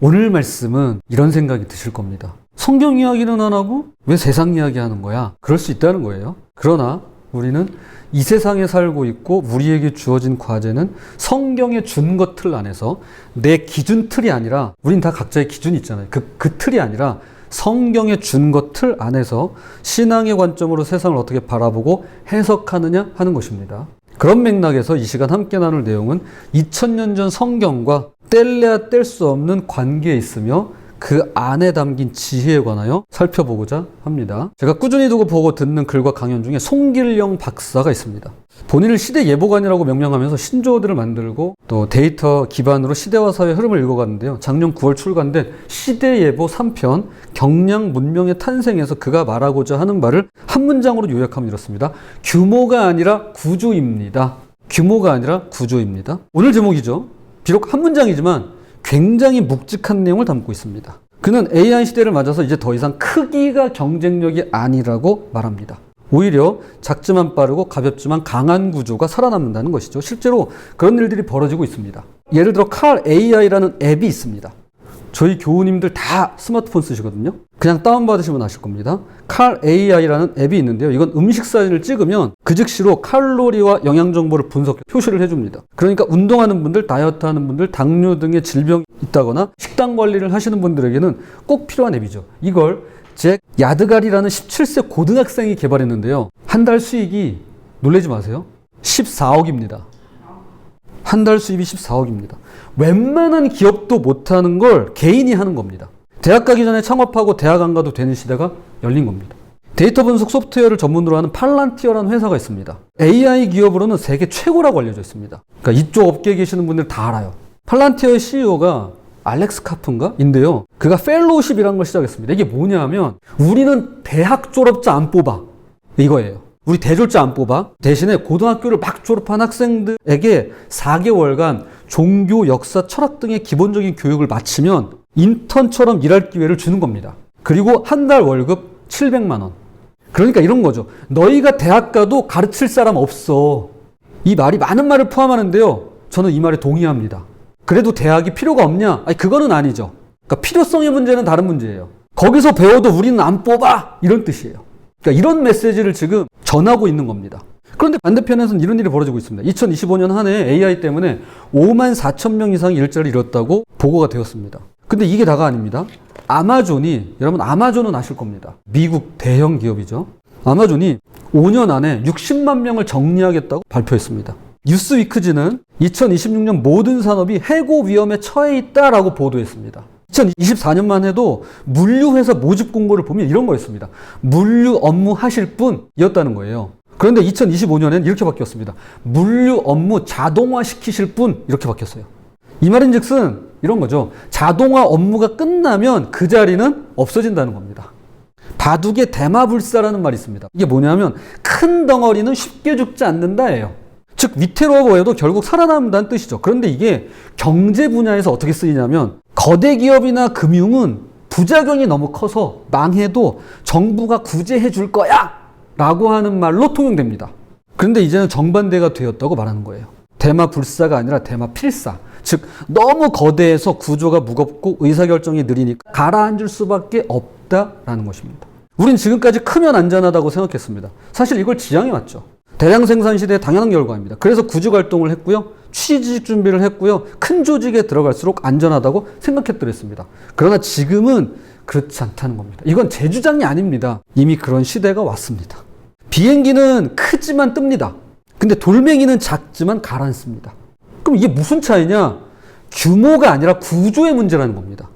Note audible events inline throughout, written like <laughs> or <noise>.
오늘 말씀은 이런 생각이 드실 겁니다. 성경 이야기는 안 하고 왜 세상 이야기 하는 거야? 그럴 수 있다는 거예요. 그러나 우리는 이 세상에 살고 있고 우리에게 주어진 과제는 성경에 준 것 틀 안에서 내 기준 틀이 아니라 우린 다 각자의 기준이 있잖아요. 그, 그 틀이 아니라 성경에 준 것 틀 안에서 신앙의 관점으로 세상을 어떻게 바라보고 해석하느냐 하는 것입니다. 그런 맥락에서 이 시간 함께 나눌 내용은 2000년 전 성경과 뗄래야 뗄 수 없는 관계에 있으며 그 안에 담긴 지혜에 관하여 살펴보고자 합니다. 제가 꾸준히 두고 보고 듣는 글과 강연 중에 송길영 박사가 있습니다. 본인을 시대 예보관이라고 명명하면서 신조어들을 만들고 또 데이터 기반으로 시대와 사회 흐름을 읽어갔는데요. 작년 9월 출간된 시대 예보 3편 경량 문명의 탄생에서 그가 말하고자 하는 바를 한 문장으로 요약하면 이렇습니다. 규모가 아니라 구조입니다. 규모가 아니라 구조입니다. 오늘 제목이죠. 비록 한 문장이지만 굉장히 묵직한 내용을 담고 있습니다. 그는 AI 시대를 맞아서 이제 더 이상 크기가 경쟁력이 아니라고 말합니다. 오히려 작지만 빠르고 가볍지만 강한 구조가 살아남는다는 것이죠. 실제로 그런 일들이 벌어지고 있습니다. 예를 들어 칼 AI라는 앱이 있습니다. 저희 교우님들 다 스마트폰 쓰시거든요. 그냥 다운받으시면 아실 겁니다. 칼 AI라는 앱이 있는데요. 이건 음식 사진을 찍으면 그 즉시로 칼로리와 영양 정보를 분석, 표시를 해줍니다. 그러니까 운동하는 분들, 다이어트 하는 분들, 당뇨 등의 질병이 있다거나 식단 관리를 하시는 분들에게는 꼭 필요한 앱이죠. 이걸 잭 야드갈이라는 17세 고등학생이 개발했는데요. 한 달 수익이 놀라지 마세요. 14억입니다. 한 달 수입이 14억입니다. 웬만한 기업도 못하는 걸 개인이 하는 겁니다. 대학 가기 전에 창업하고 대학 안 가도 되는 시대가 열린 겁니다. 데이터 분석 소프트웨어를 전문으로 하는 팔란티어라는 회사가 있습니다. AI 기업으로는 세계 최고라고 알려져 있습니다. 그러니까 이쪽 업계에 계시는 분들 다 알아요. 팔란티어의 CEO가 알렉스 카프인가? 인데요. 그가 펠로우십이라는 걸 시작했습니다. 이게 뭐냐면 우리는 대학 졸업자 안 뽑아. 이거예요. 우리 대졸자 안 뽑아. 대신에 고등학교를 막 졸업한 학생들에게 4개월간 종교, 역사, 철학 등의 기본적인 교육을 마치면 인턴처럼 일할 기회를 주는 겁니다. 그리고 한 달 월급 700만 원. 그러니까 이런 거죠. 너희가 대학 가도 가르칠 사람 없어. 이 말이 많은 말을 포함하는데요. 저는 이 말에 동의합니다. 그래도 대학이 필요가 없냐? 아니, 그거는 아니죠. 그러니까 필요성의 문제는 다른 문제예요. 거기서 배워도 우리는 안 뽑아! 이런 뜻이에요. 그러니까 이런 메시지를 지금 전하고 있는 겁니다. 그런데 반대편에서는 이런 일이 벌어지고 있습니다. 2025년 한 해 AI 때문에 5만 4천 명 이상이 일자리를 잃었다고 보고가 되었습니다. 근데 이게 다가 아닙니다. 아마존이, 여러분 아마존은 아실 겁니다. 미국 대형 기업이죠. 아마존이 5년 안에 60만 명을 정리하겠다고 발표했습니다. 뉴스위크지는 2026년 모든 산업이 해고 위험에 처해 있다라고 보도했습니다. 2024년만 해도 물류회사 모집 공고를 보면 이런 거였습니다. 물류 업무 하실 분이었다는 거예요. 그런데 2025년엔 이렇게 바뀌었습니다. 물류 업무 자동화 시키실 분 이렇게 바뀌었어요. 이 말인 즉슨 이런 거죠. 자동화 업무가 끝나면 그 자리는 없어진다는 겁니다. 바둑의 대마불사라는 말이 있습니다. 이게 뭐냐면 큰 덩어리는 쉽게 죽지 않는다예요. 즉 위태로워 보여도 결국 살아남는다는 뜻이죠. 그런데 이게 경제 분야에서 어떻게 쓰이냐면 거대 기업이나 금융은 부작용이 너무 커서 망해도 정부가 구제해 줄 거야 라고 하는 말로 통용됩니다. 그런데 이제는 정반대가 되었다고 말하는 거예요. 대마 불사가 아니라 대마 필사. 즉 너무 거대해서 구조가 무겁고 의사결정이 느리니까 가라앉을 수밖에 없다라는 것입니다. 우린 지금까지 크면 안전하다고 생각했습니다. 사실 이걸 지향해 왔죠. 대량 생산 시대의 당연한 결과입니다. 그래서 구직 활동을 했고요. 취직 준비를 했고요. 큰 조직에 들어갈수록 안전하다고 생각했더랬습니다. 그러나 지금은 그렇지 않다는 겁니다. 이건 제 주장이 아닙니다. 이미 그런 시대가 왔습니다. 비행기는 크지만 뜹니다. 근데 돌멩이는 작지만 가라앉습니다. 그럼 이게 무슨 차이냐? 규모가 아니라 구조의 문제라는 겁니다.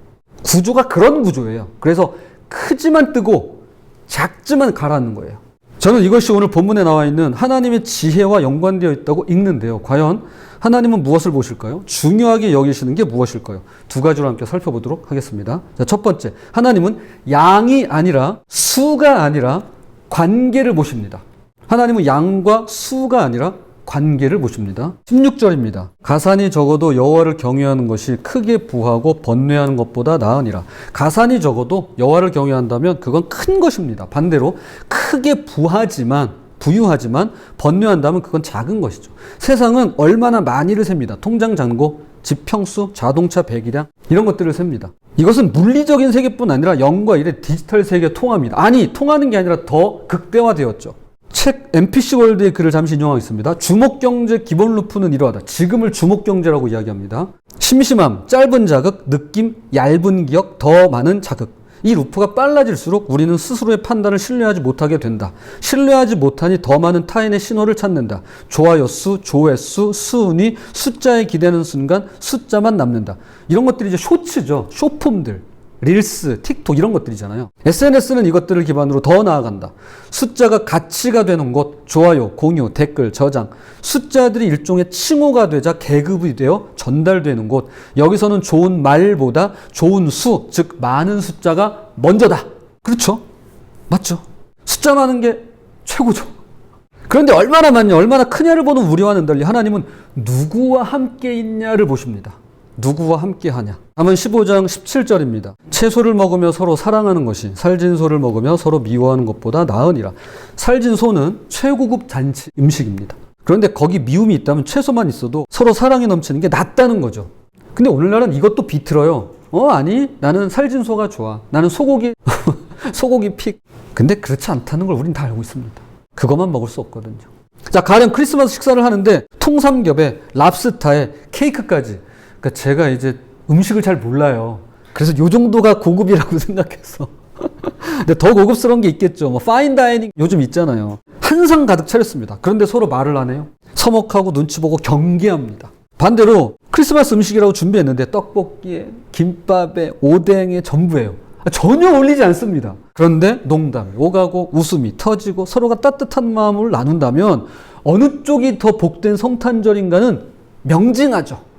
구조가 그런 구조예요. 그래서 크지만 뜨고 작지만 가라앉는 거예요. 저는 이것이 오늘 본문에 나와 있는 하나님의 지혜와 연관되어 있다고 읽는데요. 과연 하나님은 무엇을 보실까요? 중요하게 여기시는 게 무엇일까요? 두 가지로 함께 살펴보도록 하겠습니다. 자, 첫 번째. 하나님은 양이 아니라 수가 아니라 관계를 보십니다. 하나님은 양과 수가 아니라 관계를 보십니다. 16절입니다. 가산이 적어도 여호와를 경외하는 것이 크게 부하고 번뇌하는 것보다 나으니라. 가산이 적어도 여호와를 경외한다면 그건 큰 것입니다. 반대로 크게 부하지만 부유하지만 번뇌한다면 그건 작은 것이죠. 세상은 얼마나 많이를 셉니다. 통장 잔고, 집 평수, 자동차 배기량 이런 것들을 셉니다. 이것은 물리적인 세계뿐 아니라 영과 일의 디지털 세계 통합니다. 아니 통하는 게 아니라 더 극대화되었죠. 책 NPC 월드의 글을 잠시 인용하겠습니다. 주목경제 기본 루프는 이러하다. 지금을 주목경제라고 이야기합니다. 심심함, 짧은 자극, 느낌, 얇은 기억, 더 많은 자극. 이 루프가 빨라질수록 우리는 스스로의 판단을 신뢰하지 못하게 된다. 신뢰하지 못하니 더 많은 타인의 신호를 찾는다. 좋아요 수, 조회수, 수은이 숫자에 기대는 순간 숫자만 남는다. 이런 것들이 이제 쇼츠죠. 쇼폼들. 릴스, 틱톡 이런 것들이잖아요. SNS는 이것들을 기반으로 더 나아간다. 숫자가 가치가 되는 곳, 좋아요, 공유, 댓글, 저장. 숫자들이 일종의 칭호가 되자 계급이 되어 전달되는 곳. 여기서는 좋은 말보다 좋은 수, 즉 많은 숫자가 먼저다. 그렇죠? 맞죠? 숫자 많은 게 최고죠. 그런데 얼마나 많냐, 얼마나 크냐를 보는 우리와는 달리 하나님은 누구와 함께 있냐를 보십니다. 누구와 함께 하냐. 함은 15장 17절입니다. 채소를 먹으며 서로 사랑하는 것이 살진 소를 먹으며 서로 미워하는 것보다 나으니라. 살진 소는 최고급 잔치 음식입니다. 그런데 거기 미움이 있다면 채소만 있어도 서로 사랑이 넘치는 게 낫다는 거죠. 근데 오늘날은 이것도 비틀어요. 어, 아니, 나는 살진 소가 좋아. 나는 소고기, <laughs> 소고기 픽. 근데 그렇지 않다는 걸 우린 다 알고 있습니다. 그것만 먹을 수 없거든요. 자, 가령 크리스마스 식사를 하는데 통삼겹에 랍스타에 케이크까지. 그러니까 제가 이제 음식을 잘 몰라요. 그래서 요 정도가 고급이라고 <laughs> 생각해서. 근데 더 고급스러운 게 있겠죠. 뭐 파인 다이닝 요즘 있잖아요. 한상 가득 차렸습니다. 그런데 서로 말을 안 해요. 서먹하고 눈치 보고 경계합니다. 반대로 크리스마스 음식이라고 준비했는데 떡볶이에 김밥에 오뎅에 전부예요. 전혀 어울리지 않습니다. 그런데 농담이 오가고 웃음이 터지고 서로가 따뜻한 마음을 나눈다면 어느 쪽이 더 복된 성탄절인가는 명징하죠.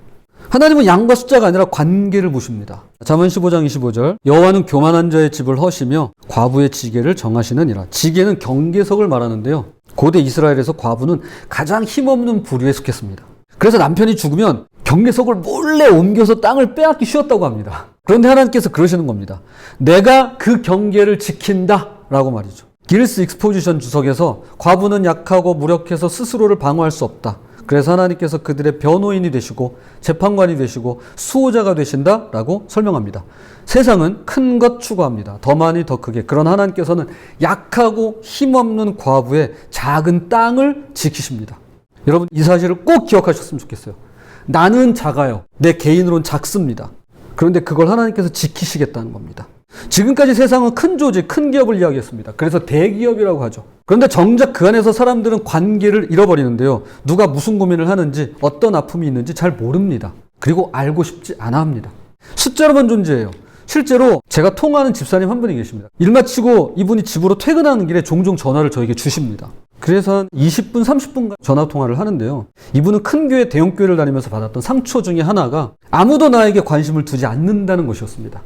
하나님은 양과 숫자가 아니라 관계를 보십니다. 잠언 15장 25절 여호와는 교만한 자의 집을 허시며 과부의 지게를 정하시느니라. 지게는 경계석을 말하는데요. 고대 이스라엘에서 과부는 가장 힘없는 부류에 속했습니다. 그래서 남편이 죽으면 경계석을 몰래 옮겨서 땅을 빼앗기 쉬웠다고 합니다. 그런데 하나님께서 그러시는 겁니다. 내가 그 경계를 지킨다 라고 말이죠. 길스 익스포지션 주석에서 과부는 약하고 무력해서 스스로를 방어할 수 없다. 그래서 하나님께서 그들의 변호인이 되시고 재판관이 되시고 수호자가 되신다라고 설명합니다. 세상은 큰 것 추구합니다. 더 많이 더 크게. 그런 하나님께서는 약하고 힘없는 과부의 작은 땅을 지키십니다. 여러분 이 사실을 꼭 기억하셨으면 좋겠어요. 나는 작아요. 내 개인으로는 작습니다. 그런데 그걸 하나님께서 지키시겠다는 겁니다. 지금까지 세상은 큰 조직, 큰 기업을 이야기했습니다. 그래서 대기업이라고 하죠. 그런데 정작 그 안에서 사람들은 관계를 잃어버리는데요. 누가 무슨 고민을 하는지, 어떤 아픔이 있는지 잘 모릅니다. 그리고 알고 싶지 않아 합니다. 숫자로만 존재해요. 실제로 제가 통화하는 집사님 한 분이 계십니다. 일 마치고 이분이 집으로 퇴근하는 길에 종종 전화를 저에게 주십니다. 그래서 한 20분, 30분 전화 통화를 하는데요. 이분은 큰 교회, 대형 교회를 다니면서 받았던 상처 중에 하나가 아무도 나에게 관심을 두지 않는다는 것이었습니다.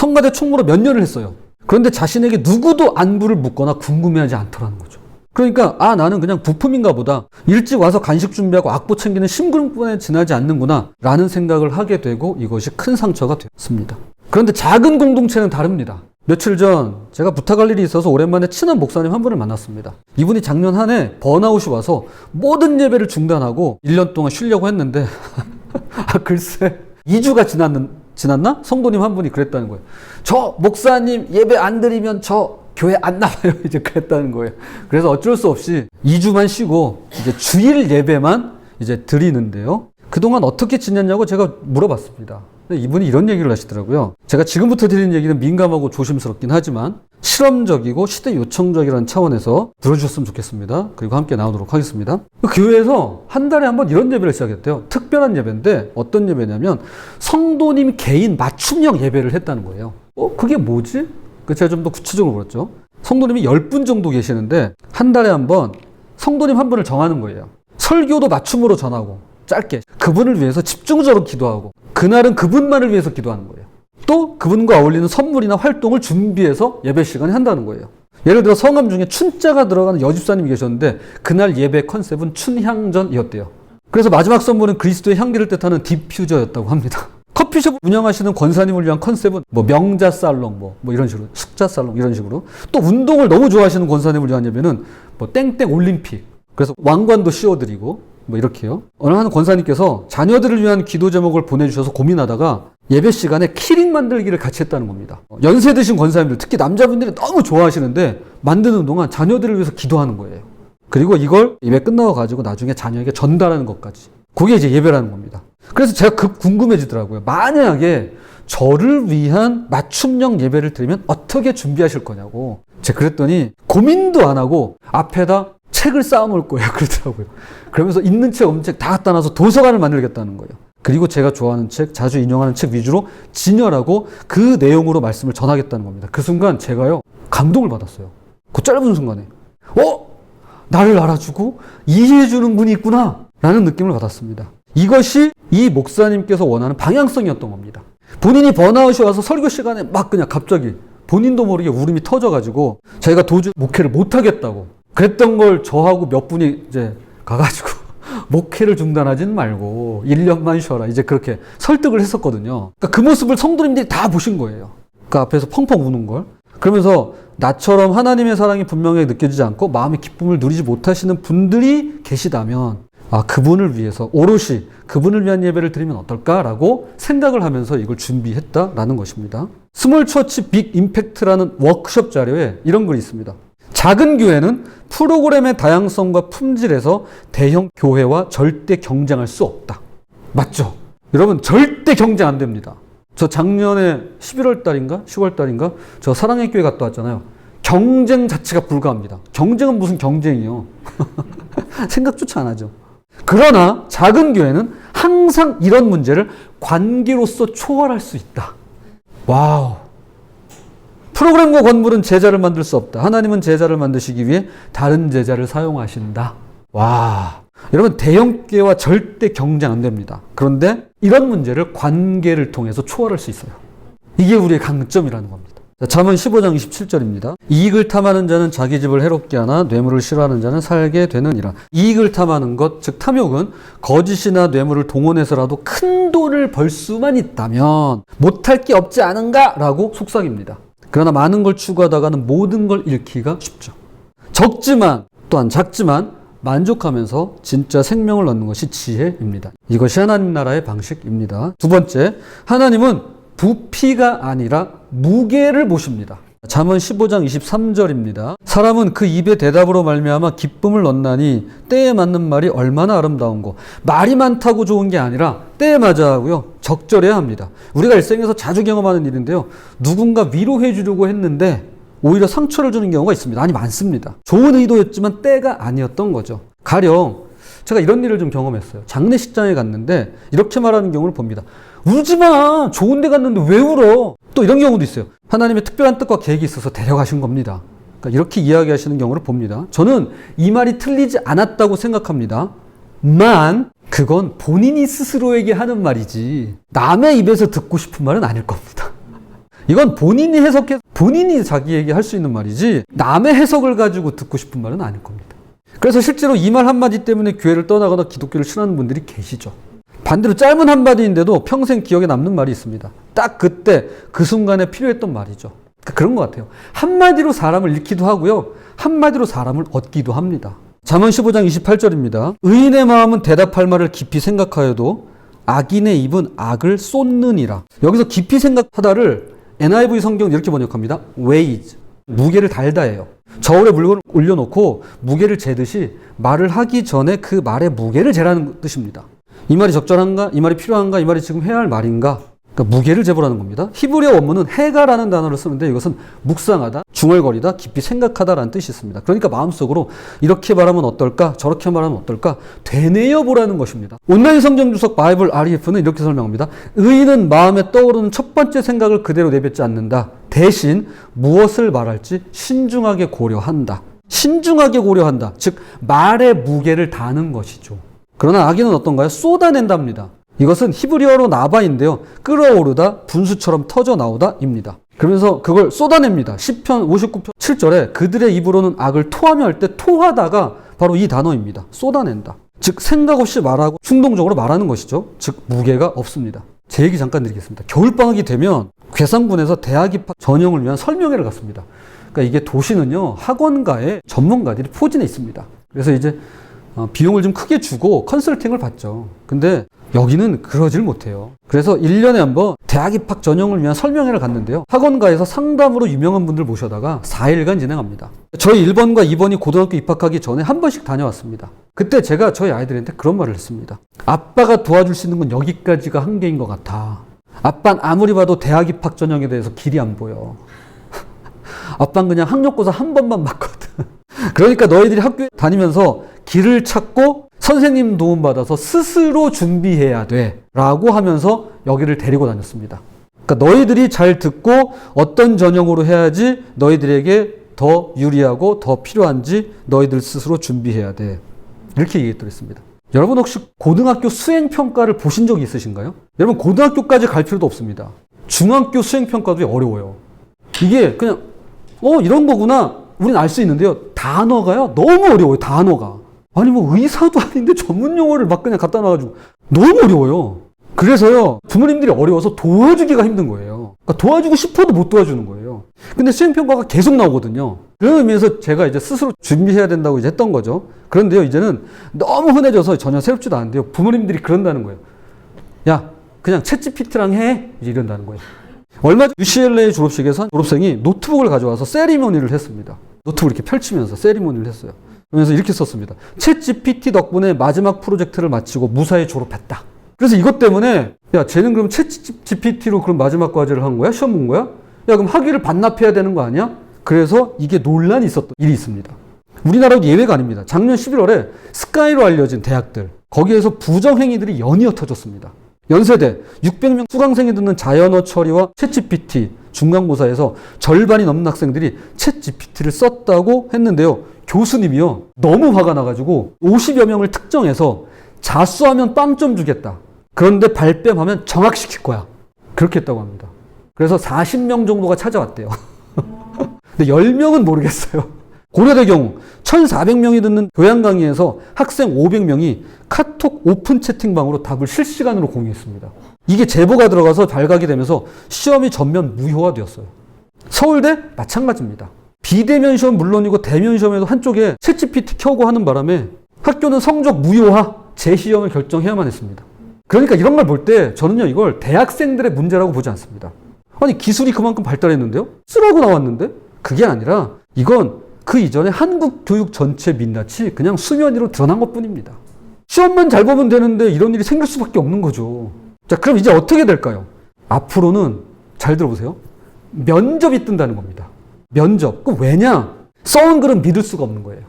성가대 총무로 몇 년을 했어요. 그런데 자신에게 누구도 안부를 묻거나 궁금해하지 않더라는 거죠. 그러니까 아 나는 그냥 부품인가 보다 일찍 와서 간식 준비하고 악보 챙기는 심부름뿐에 지나지 않는구나 라는 생각을 하게 되고 이것이 큰 상처가 되었습니다. 그런데 작은 공동체는 다릅니다. 며칠 전 제가 부탁할 일이 있어서 오랜만에 친한 목사님 한 분을 만났습니다. 이분이 작년 한 해 번아웃이 와서 모든 예배를 중단하고 1년 동안 쉬려고 했는데 <laughs> 아 글쎄 2주가 지났는 지났나? 성도님 한 분이 그랬다는 거예요. 저 목사님 예배 안 드리면 저 교회 안 나와요. <laughs> 이제 그랬다는 거예요. 그래서 어쩔 수 없이 2주만 쉬고 이제 주일 예배만 이제 드리는데요. 그동안 어떻게 지냈냐고 제가 물어봤습니다. 이분이 이런 얘기를 하시더라고요. 제가 지금부터 드리는 얘기는 민감하고 조심스럽긴 하지만 실험적이고 시대 요청적이라는 차원에서 들어주셨으면 좋겠습니다. 그리고 함께 나오도록 하겠습니다. 그 교회에서 한 달에 한 번 이런 예배를 시작했대요. 특별한 예배인데 어떤 예배냐면 성도님 개인 맞춤형 예배를 했다는 거예요. 어, 그게 뭐지? 그 제가 좀 더 구체적으로 물었죠. 성도님이 10분 정도 계시는데 한 달에 한 번 성도님 한 분을 정하는 거예요. 설교도 맞춤으로 전하고 짧게 그분을 위해서 집중적으로 기도하고 그날은 그분만을 위해서 기도하는 거예요. 또 그분과 어울리는 선물이나 활동을 준비해서 예배 시간에 한다는 거예요. 예를 들어 성함 중에 춘자가 들어가는 여집사님이 계셨는데 그날 예배 컨셉은 춘향전이었대요. 그래서 마지막 선물은 그리스도의 향기를 뜻하는 디퓨저였다고 합니다. <laughs> 커피숍 운영하시는 권사님을 위한 컨셉은 뭐 명자 살롱 뭐, 뭐 이런 식으로 숙자 살롱 이런 식으로 또 운동을 너무 좋아하시는 권사님을 위한 예배는 뭐 땡땡 올림픽 그래서 왕관도 씌워드리고 뭐 이렇게요. 어느 한 권사님께서 자녀들을 위한 기도 제목을 보내주셔서 고민하다가 예배 시간에 키링 만들기를 같이 했다는 겁니다. 연세 드신 권사님들 특히 남자분들이 너무 좋아하시는데 만드는 동안 자녀들을 위해서 기도하는 거예요. 그리고 이걸 예배 끝나고 가지고 나중에 자녀에게 전달하는 것까지. 그게 이제 예배라는 겁니다. 그래서 제가 급 궁금해지더라고요. 만약에 저를 위한 맞춤형 예배를 드리면 어떻게 준비하실 거냐고. 제가 그랬더니 고민도 안 하고 앞에다 책을 쌓아놓을 거예요. <laughs> 그러더라고요. 그러면서 있는 책, 없는 책 다 갖다 놔서 도서관을 만들겠다는 거예요. 그리고 제가 좋아하는 책, 자주 인용하는 책 위주로 진열하고 그 내용으로 말씀을 전하겠다는 겁니다. 그 순간 제가요, 감동을 받았어요. 그 짧은 순간에. 어? 나를 알아주고 이해해주는 분이 있구나. 라는 느낌을 받았습니다. 이것이 이 목사님께서 원하는 방향성이었던 겁니다. 본인이 번아웃이 와서 설교 시간에 막 그냥 갑자기 본인도 모르게 울음이 터져가지고 자기가 도저히 목회를 못하겠다고 그랬던 걸 저하고 몇 분이 이제 가가지고 <laughs> 목회를 중단하지는 말고 1년만 쉬어라 이제 그렇게 설득을 했었거든요. 그러니까 그 모습을 성도님들이 다 보신 거예요. 그 앞에서 펑펑 우는 걸. 그러면서 나처럼 하나님의 사랑이 분명하게 느껴지지 않고 마음의 기쁨을 누리지 못하시는 분들이 계시다면 아, 그분을 위해서 오롯이 그분을 위한 예배를 드리면 어떨까라고 생각을 하면서 이걸 준비했다라는 것입니다. 스몰 처치 빅 임팩트라는 워크숍 자료에 이런 글이 있습니다. 작은 교회는 프로그램의 다양성과 품질에서 대형 교회와 절대 경쟁할 수 없다. 맞죠? 여러분 절대 경쟁 안 됩니다. 저 작년에 11월 달인가 10월 달인가 저 사랑의 교회 갔다 왔잖아요. 경쟁 자체가 불가합니다. 경쟁은 무슨 경쟁이요? <laughs> 생각조차 안 하죠. 그러나 작은 교회는 항상 이런 문제를 관계로서 초월할 수 있다. 와우. 프로그램과 건물은 제자를 만들 수 없다. 하나님은 제자를 만드시기 위해 다른 제자를 사용하신다. 와. 여러분, 대형교회와 절대 경쟁 안 됩니다. 그런데 이런 문제를 관계를 통해서 초월할 수 있어요. 이게 우리의 강점이라는 겁니다. 자, 잠언 15장 27절입니다. 이익을 탐하는 자는 자기 집을 해롭게 하나 뇌물을 싫어하는 자는 살게 되느니라. 이익을 탐하는 것, 즉 탐욕은 거짓이나 뇌물을 동원해서라도 큰 돈을 벌 수만 있다면 못할 게 없지 않은가라고 속삭입니다. 그러나 많은 걸 추구하다가는 모든 걸 잃기가 쉽죠. 적지만 또한 작지만 만족하면서 진짜 생명을 얻는 것이 지혜입니다. 이것이 하나님 나라의 방식입니다. 두 번째, 하나님은 부피가 아니라 무게를 보십니다. 잠언 15장 23절입니다. 사람은 그 입의 대답으로 말미암아 기쁨을 얻나니 때에 맞는 말이 얼마나 아름다운고 말이 많다고 좋은 게 아니라 때에 맞아 하고요. 적절해야 합니다. 우리가 일생에서 자주 경험하는 일인데요. 누군가 위로해 주려고 했는데 오히려 상처를 주는 경우가 있습니다. 아니 많습니다. 좋은 의도였지만 때가 아니었던 거죠. 가령 제가 이런 일을 좀 경험했어요. 장례식장에 갔는데 이렇게 말하는 경우를 봅니다. 울지 마. 좋은 데 갔는데 왜 울어? 또 이런 경우도 있어요. 하나님의 특별한 뜻과 계획이 있어서 데려가신 겁니다. 그러니까 이렇게 이야기하시는 경우를 봅니다. 저는 이 말이 틀리지 않았다고 생각합니다. 만 그건 본인이 스스로에게 하는 말이지 남의 입에서 듣고 싶은 말은 아닐 겁니다. 이건 본인이 해석해 본인이 자기에게 할 수 있는 말이지 남의 해석을 가지고 듣고 싶은 말은 아닐 겁니다. 그래서 실제로 이 말 한마디 때문에 교회를 떠나거나 기독교를 싫어하는 분들이 계시죠. 반대로 짧은 한마디인데도 평생 기억에 남는 말이 있습니다. 딱 그때 그 순간에 필요했던 말이죠. 그러니까 그런 것 같아요. 한마디로 사람을 잃기도 하고요. 한마디로 사람을 얻기도 합니다. 잠언 15장 28절입니다. 의인의 마음은 대답할 말을 깊이 생각하여도 악인의 입은 악을 쏟느니라. 여기서 깊이 생각하다를 NIV 성경은 이렇게 번역합니다. weighs. 무게를 달다예요. 저울에 물건을 올려놓고 무게를 재듯이 말을 하기 전에 그 말의 무게를 재라는 뜻입니다. 이 말이 적절한가? 이 말이 필요한가? 이 말이 지금 해야 할 말인가? 그러니까 무게를 재보라는 겁니다. 히브리어 원문은 해가라는 단어를 쓰는데 이것은 묵상하다, 중얼거리다, 깊이 생각하다라는 뜻이 있습니다. 그러니까 마음속으로 이렇게 말하면 어떨까? 저렇게 말하면 어떨까? 되뇌어 보라는 것입니다. 온라인 성경 주석 바이블 REF는 이렇게 설명합니다. 의인은 마음에 떠오르는 첫 번째 생각을 그대로 내뱉지 않는다. 대신 무엇을 말할지 신중하게 고려한다. 신중하게 고려한다. 즉 말의 무게를 다는 것이죠. 그러나 악인은 어떤가요? 쏟아낸답니다. 이것은 히브리어로 나바인데요. 끌어오르다, 분수처럼 터져 나오다입니다. 그러면서 그걸 쏟아냅니다. 10편 59편 7절에 그들의 입으로는 악을 토하며 할 때 토하다가 바로 이 단어입니다. 쏟아낸다. 즉 생각 없이 말하고 충동적으로 말하는 것이죠. 즉 무게가 없습니다. 제 얘기 잠깐 드리겠습니다. 겨울방학이 되면 괴산군에서 대학 입학 전형을 위한 설명회를 갔습니다. 그러니까 이게 도시는요, 학원가에 전문가들이 포진해 있습니다. 그래서 이제 어, 비용을 좀 크게 주고 컨설팅을 받죠. 근데 여기는 그러질 못해요. 그래서 1년에 한 번 대학 입학 전형을 위한 설명회를 갔는데요. 학원가에서 상담으로 유명한 분들 모셔다가 4일간 진행합니다. 저희 1번과 2번이 고등학교 입학하기 전에 한 번씩 다녀왔습니다. 그때 제가 저희 아이들한테 그런 말을 했습니다. 아빠가 도와줄 수 있는 건 여기까지가 한계인 것 같아. 아빤 아무리 봐도 대학 입학 전형에 대해서 길이 안 보여. 아빠는 그냥 학력고사 한 번만 봤거든. <laughs> 그러니까 너희들이 학교에 다니면서 길을 찾고 선생님 도움 받아서 스스로 준비해야 돼. 라고 하면서 여기를 데리고 다녔습니다. 그러니까 너희들이 잘 듣고 어떤 전형으로 해야지 너희들에게 더 유리하고 더 필요한지 너희들 스스로 준비해야 돼. 이렇게 얘기했더랬습니다. 여러분 혹시 고등학교 수행평가를 보신 적이 있으신가요? 여러분 고등학교까지 갈 필요도 없습니다. 중학교 수행평가도 어려워요. 이게 그냥 어 이런 거구나 우린 알 수 있는데요. 단어가요 너무 어려워요. 단어가 아니 뭐 의사도 <laughs> 아닌데 전문 용어를 막 그냥 갖다 놔가지고 너무 어려워요. 그래서요 부모님들이 어려워서 도와주기가 힘든 거예요. 그러니까 도와주고 싶어도 못 도와주는 거예요. 근데 수행평가가 계속 나오거든요. 그런 의미에서 제가 이제 스스로 준비해야 된다고 이제 했던 거죠. 그런데요 이제는 너무 흔해져서 전혀 새롭지도 않은데요. 부모님들이 그런다는 거예요. 야 그냥 챗GPT랑 해 이제 이런다는 거예요. 얼마 전 UCLA 졸업식에서 한 졸업생이 노트북을 가져와서 세리머니를 했습니다. 노트북을 이렇게 펼치면서 세리머니를 했어요. 그러면서 이렇게 썼습니다. 챗 GPT 덕분에 마지막 프로젝트를 마치고 무사히 졸업했다. 그래서 이것 때문에 야 쟤는 그럼 챗 GPT로 그럼 마지막 과제를 한 거야? 시험 본 거야? 야 그럼 학위를 반납해야 되는 거 아니야? 그래서 이게 논란이 있었던 일이 있습니다. 우리나라도 예외가 아닙니다. 작년 11월에 스카이로 알려진 대학들 거기에서 부정행위들이 연이어 터졌습니다. 연세대 600명 수강생이 듣는 자연어 처리와 챗GPT 중간고사에서 절반이 넘는 학생들이 챗GPT를 썼다고 했는데요. 교수님이요. 너무 화가 나가지고 50여 명을 특정해서 자수하면 빵점 주겠다. 그런데 발뺌하면 정학시킬 거야. 그렇게 했다고 합니다. 그래서 40명 정도가 찾아왔대요. <laughs> 근데 10명은 모르겠어요. 고려대 경우 1,400명이 듣는 교양 강의에서 학생 500명이 카톡 오픈 채팅방으로 답을 실시간으로 공유했습니다. 이게 제보가 들어가서 발각이 되면서 시험이 전면 무효화되었어요. 서울대 마찬가지입니다. 비대면 시험 물론이고 대면 시험에도 한쪽에 챗GPT 켜고 하는 바람에 학교는 성적 무효화 재시험을 결정해야만 했습니다. 그러니까 이런 걸 볼 때 저는요 이걸 대학생들의 문제라고 보지 않습니다. 아니 기술이 그만큼 발달했는데요? 쓰라고 나왔는데? 그게 아니라 이건 그 이전에 한국 교육 전체 민낯이 그냥 수면 위로 드러난 것 뿐입니다. 시험만 잘 보면 되는데 이런 일이 생길 수밖에 없는 거죠. 자, 그럼 이제 어떻게 될까요? 앞으로는 잘 들어보세요. 면접이 뜬다는 겁니다. 면접. 그 왜냐? 써온 글은 믿을 수가 없는 거예요.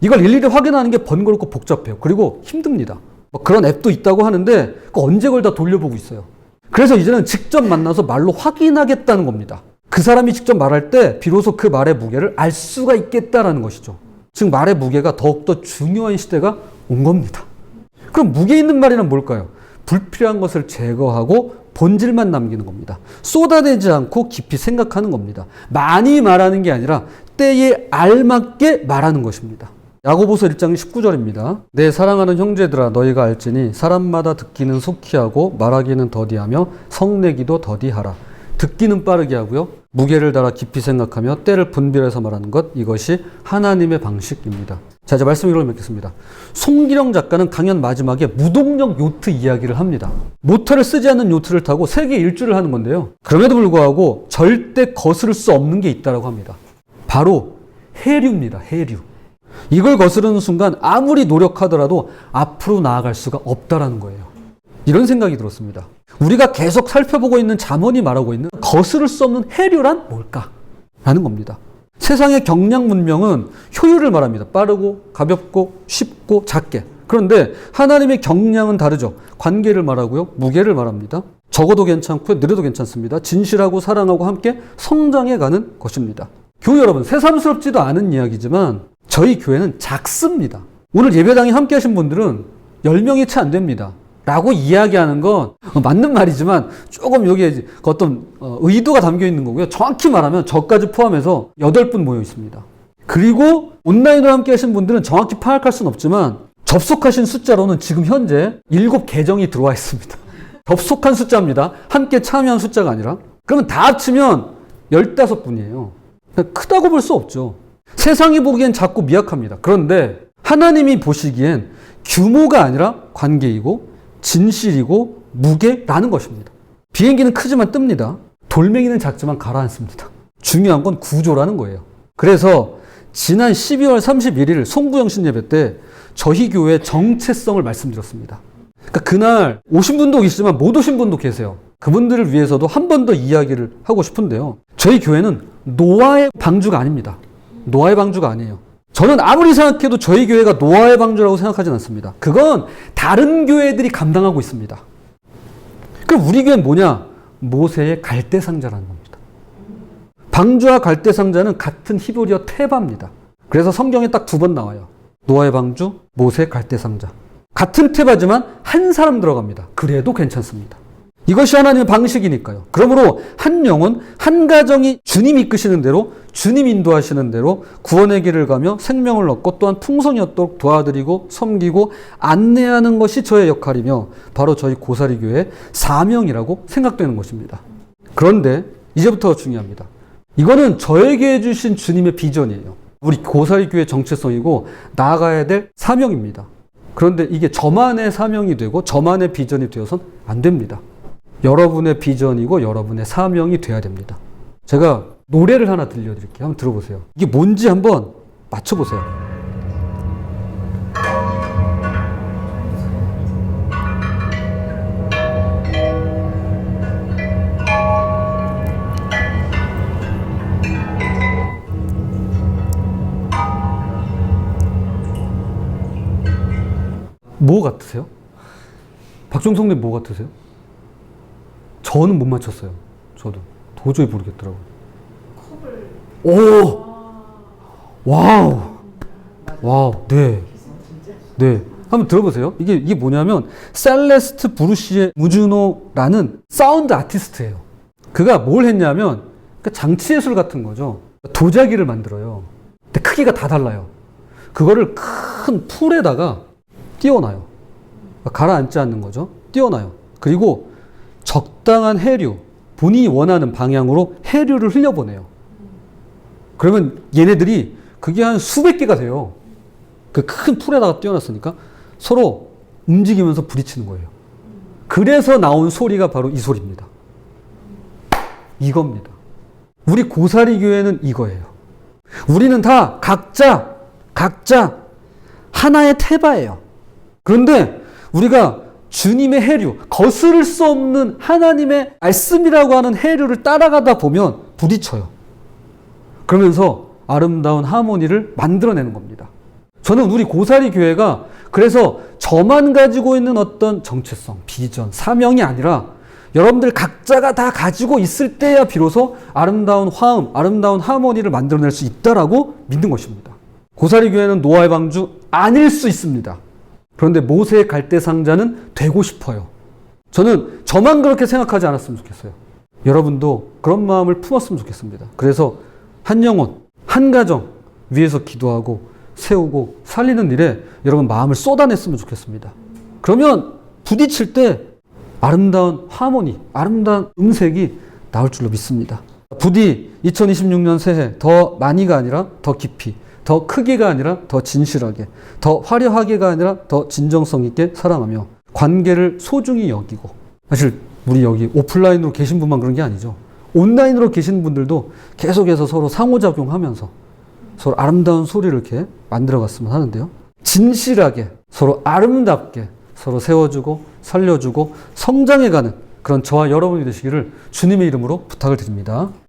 이걸 일일이 확인하는 게 번거롭고 복잡해요. 그리고 힘듭니다. 뭐 그런 앱도 있다고 하는데 그 언제 걸 다 돌려보고 있어요. 그래서 이제는 직접 만나서 말로 확인하겠다는 겁니다. 그 사람이 직접 말할 때 비로소 그 말의 무게를 알 수가 있겠다라는 것이죠. 즉 말의 무게가 더욱더 중요한 시대가 온 겁니다. 그럼 무게 있는 말이란 뭘까요? 불필요한 것을 제거하고 본질만 남기는 겁니다. 쏟아내지 않고 깊이 생각하는 겁니다. 많이 말하는 게 아니라 때에 알맞게 말하는 것입니다. 야고보서 1장 19절입니다. 내 사랑하는 형제들아 너희가 알지니 사람마다 듣기는 속히 하고 말하기는 더디하며 성내기도 더디하라. 듣기는 빠르게 하고요. 무게를 달아 깊이 생각하며 때를 분별해서 말하는 것 이것이 하나님의 방식입니다. 자 이제 말씀 이걸 맺겠습니다. 송기령 작가는 강연 마지막에 무동력 요트 이야기를 합니다. 모터를 쓰지 않는 요트를 타고 세계 일주를 하는 건데요. 그럼에도 불구하고 절대 거스를 수 없는 게 있다라고 합니다. 바로 해류입니다. 해류. 이걸 거스르는 순간 아무리 노력하더라도 앞으로 나아갈 수가 없다라는 거예요. 이런 생각이 들었습니다. 우리가 계속 살펴보고 있는 잠언이 말하고 있는 거스를 수 없는 해류란 뭘까? 라는 겁니다. 세상의 경량 문명은 효율을 말합니다. 빠르고 가볍고 쉽고 작게. 그런데 하나님의 경량은 다르죠. 관계를 말하고요. 무게를 말합니다. 적어도 괜찮고 느려도 괜찮습니다. 진실하고 사랑하고 함께 성장해 가는 것입니다. 교회 여러분, 새삼스럽지도 않은 이야기지만 저희 교회는 작습니다. 오늘 예배당에 함께 하신 분들은 10명이 채 안 됩니다. 라고 이야기하는 건 맞는 말이지만 조금 여기에 어떤 어, 의도가 담겨 있는 거고요. 정확히 말하면 저까지 포함해서 8분 모여 있습니다. 그리고 온라인으로 함께 하신 분들은 정확히 파악할 수는 없지만 접속하신 숫자로는 지금 현재 7 계정이 들어와 있습니다. <laughs> 접속한 숫자입니다. 함께 참여한 숫자가 아니라. 그러면 다 합치면 15분이에요. 크다고 볼 수 없죠. 세상이 보기엔 작고 미약합니다. 그런데 하나님이 보시기엔 규모가 아니라 관계이고 진실이고 무게라는 것입니다. 비행기는 크지만 뜹니다. 돌멩이는 작지만 가라앉습니다. 중요한 건 구조라는 거예요. 그래서 지난 12월 31일 송구영 신 예배 때 저희 교회 정체성을 말씀드렸습니다. 그러니까 그날 오신 분도 계시지만 못 오신 분도 계세요. 그분들을 위해서도 한 번 더 이야기를 하고 싶은데요. 저희 교회는 노아의 방주가 아닙니다. 노아의 방주가 아니에요. 저는 아무리 생각해도 저희 교회가 노아의 방주라고 생각하진 않습니다. 그건 다른 교회들이 감당하고 있습니다. 그럼 우리 교회는 뭐냐? 모세의 갈대 상자라는 겁니다. 방주와 갈대 상자는 같은 히브리어 테바입니다. 그래서 성경에 딱 두 번 나와요. 노아의 방주, 모세의 갈대 상자. 같은 테바지만 한 사람 들어갑니다. 그래도 괜찮습니다. 이것이 하나님의 방식이니까요. 그러므로 한 영혼, 한 가정이 주님 이끄시는 대로, 주님 인도하시는 대로 구원의 길을 가며 생명을 얻고 또한 풍성이 얻도록 도와드리고 섬기고 안내하는 것이 저의 역할이며 바로 저희 고사리 교회의 사명이라고 생각되는 것입니다. 그런데 이제부터 중요합니다. 이거는 저에게 해주신 주님의 비전이에요. 우리 고사리 교회 정체성이고 나아가야 될 사명입니다. 그런데 이게 저만의 사명이 되고 저만의 비전이 되어선 안 됩니다. 여러분의 비전이고 여러분의 사명이 돼야 됩니다. 제가 노래를 하나 들려드릴게요. 한번 들어보세요. 이게 뭔지 한번 맞춰보세요. 뭐 같으세요? 박종성님 뭐 같으세요? 저는 못 맞췄어요. 저도 도저히 모르겠더라고요. 오, 와우, 와우, 네, 네. 한번 들어보세요. 이게 이게 뭐냐면 셀레스트 브루시의 무주노라는 사운드 아티스트예요. 그가 뭘 했냐면 그 장치 예술 같은 거죠. 도자기를 만들어요. 근데 크기가 다 달라요. 그거를 큰 풀에다가 띄워놔요. 가라앉지 않는 거죠. 띄워놔요. 그리고 적당한 해류, 본인이 원하는 방향으로 해류를 흘려보내요. 그러면 얘네들이 그게 한 수백 개가 돼요. 그 큰 풀에다가 띄워놨으니까 서로 움직이면서 부딪히는 거예요. 그래서 나온 소리가 바로 이 소리입니다. 이겁니다. 우리 고사리 교회는 이거예요. 우리는 다 각자, 각자 하나의 태바예요. 그런데 우리가 주님의 해류, 거스를 수 없는 하나님의 말씀이라고 하는 해류를 따라가다 보면 부딪혀요. 그러면서 아름다운 하모니를 만들어내는 겁니다. 저는 우리 고사리 교회가 그래서 저만 가지고 있는 어떤 정체성, 비전, 사명이 아니라 여러분들 각자가 다 가지고 있을 때야 비로소 아름다운 화음, 아름다운 하모니를 만들어낼 수 있다라고 믿는 것입니다. 고사리 교회는 노아의 방주 아닐 수 있습니다. 그런데 모세의 갈대 상자는 되고 싶어요. 저는 저만 그렇게 생각하지 않았으면 좋겠어요. 여러분도 그런 마음을 품었으면 좋겠습니다. 그래서 한 영혼, 한 가정 위해서 기도하고 세우고 살리는 일에 여러분 마음을 쏟아냈으면 좋겠습니다. 그러면 부딪힐 때 아름다운 하모니, 아름다운 음색이 나올 줄로 믿습니다. 부디 2026년 새해 더 많이가 아니라 더 깊이, 더 크게가 아니라 더 진실하게, 더 화려하게가 아니라 더 진정성 있게 사랑하며 관계를 소중히 여기고 사실 우리 여기 오프라인으로 계신 분만 그런 게 아니죠. 온라인으로 계신 분들도 계속해서 서로 상호작용하면서 서로 아름다운 소리를 이렇게 만들어 갔으면 하는데요. 진실하게 서로 아름답게 서로 세워주고 살려주고 성장해가는 그런 저와 여러분이 되시기를 주님의 이름으로 부탁을 드립니다.